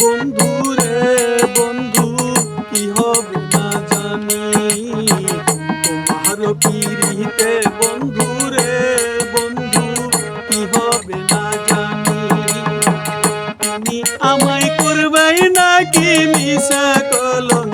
বন্ধু রে, বন্ধু, কি হবে না জানি? তোমার পিড়িতে বন্ধু রে, বন্ধু, কি হবে না জানি? তুমি আমায় করবাই নাকি মিশা কলম?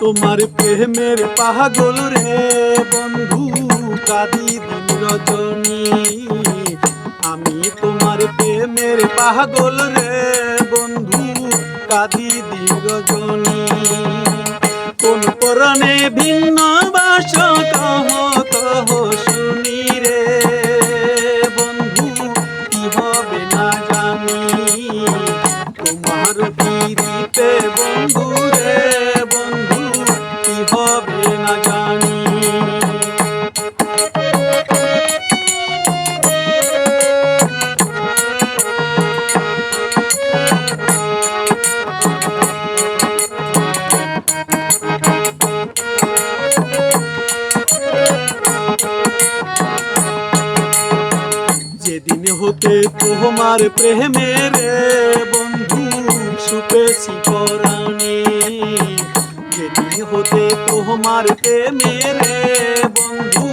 তোমার প্রেমের পাগল রে বন্ধু, কাদি দিন রজনী। আমি তোমার প্রেমের পাগল রে বন্ধু, কাদি দিন রজনী। কোন পরনে ভিন্ন বাস কহ কহ শুনি রে বন্ধু, কি হবে না জানি। তোমার পিড়িতে বন্ধু রে হতে তোমার প্রেমের বন্ধু সুপেছি পরাণে যেদিন হতে তোমার প্রেমের বন্ধু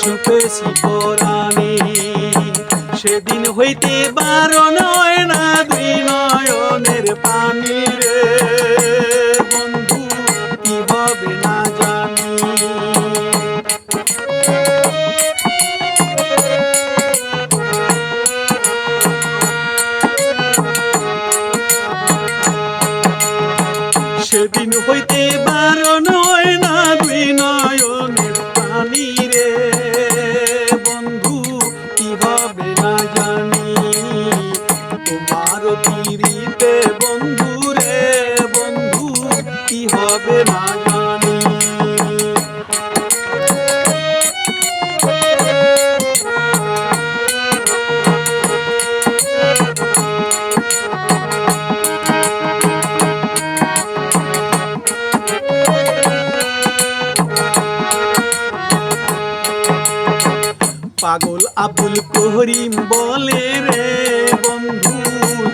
সুপেছি পরাণে সেদিন হইতে বারো নয় না দুই সেদিন হইতে বারণ হয় না দুই পাগল আবুল করিম বলে রে বন্ধু,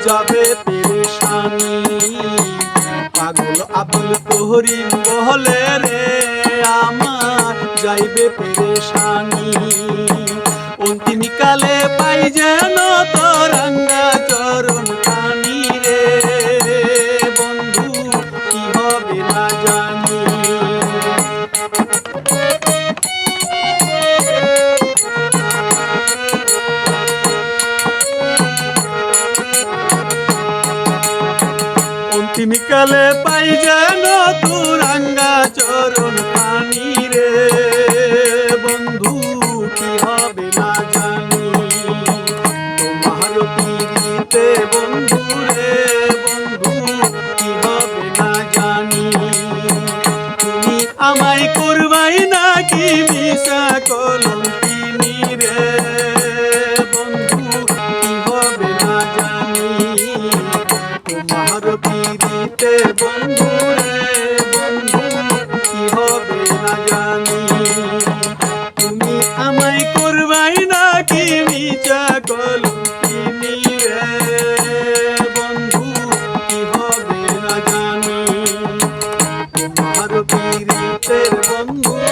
যাবে পেরেশানি। পাগল আবুল করিম বলে রে, আমার যাইবে পেরেশানি। অন্তিমিকালে পাই যেন কালে পাই যেন তুরাঙ্গা চরণ। বন্ধু